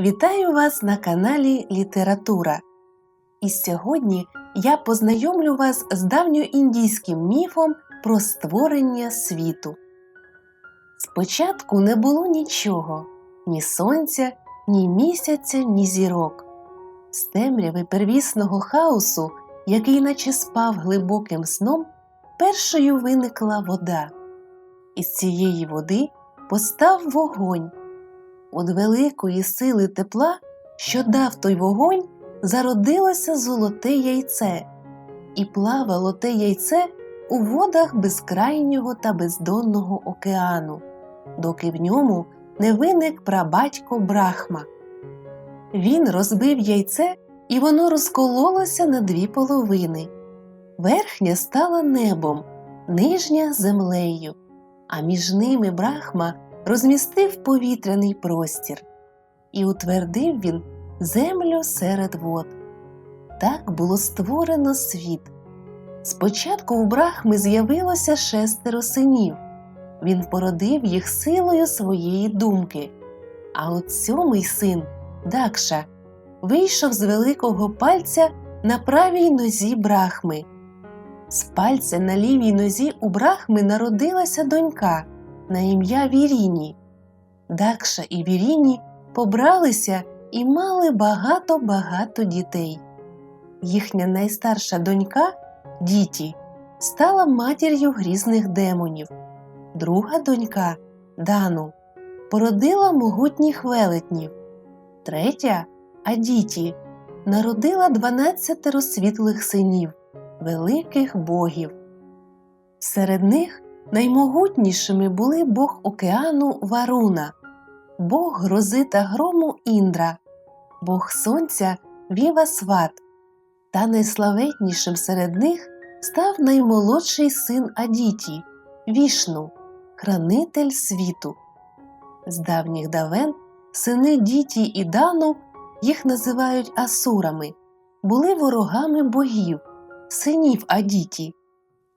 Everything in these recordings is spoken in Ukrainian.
Вітаю вас на каналі Література. І сьогодні я познайомлю вас з давньоіндійським міфом про створення світу. Спочатку не було нічого ні сонця, ні місяця, ні зірок. З темряви первісного хаосу, який наче спав глибоким сном, першою виникла вода. Із цієї води постав вогонь. От великої сили тепла, що дав той вогонь, зародилося золоте яйце, і плавало те яйце у водах безкрайнього та бездонного океану, доки в ньому не виник прабатько Брахма. Він розбив яйце, і воно розкололося на дві половини. Верхня стала небом, нижня землею, а між ними Брахма розмістив повітряний простір, і утвердив він землю серед вод. Так було створено світ. Спочатку у Брахми з'явилося шестеро синів. Він породив їх силою своєї думки. А от сьомий син, Дакша, вийшов з великого пальця на правій нозі Брахми. З пальця на лівій нозі у Брахми народилася донька на ім'я Віріні. Дакша і Віріні побралися і мали багато-багато дітей. Їхня найстарша донька, Діті, стала матір'ю грізних демонів. Друга донька, Дану, породила могутніх велетнів. Третя, Адіті, народила дванадцятеро світлих синів, великих богів. Серед них Наймогутнішими були бог океану Варуна, бог грози та грому Індра, бог сонця Вівасват, та найславетнішим серед них став наймолодший син Адіті Вішну, хранитель світу. З давніх давен сини Діті і Дану, їх називають асурами, були ворогами богів, синів Адіті.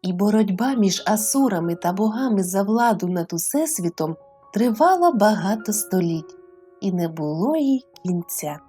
І боротьба між асурами та богами за владу над усесвітом тривала багато століть, і не було їй кінця.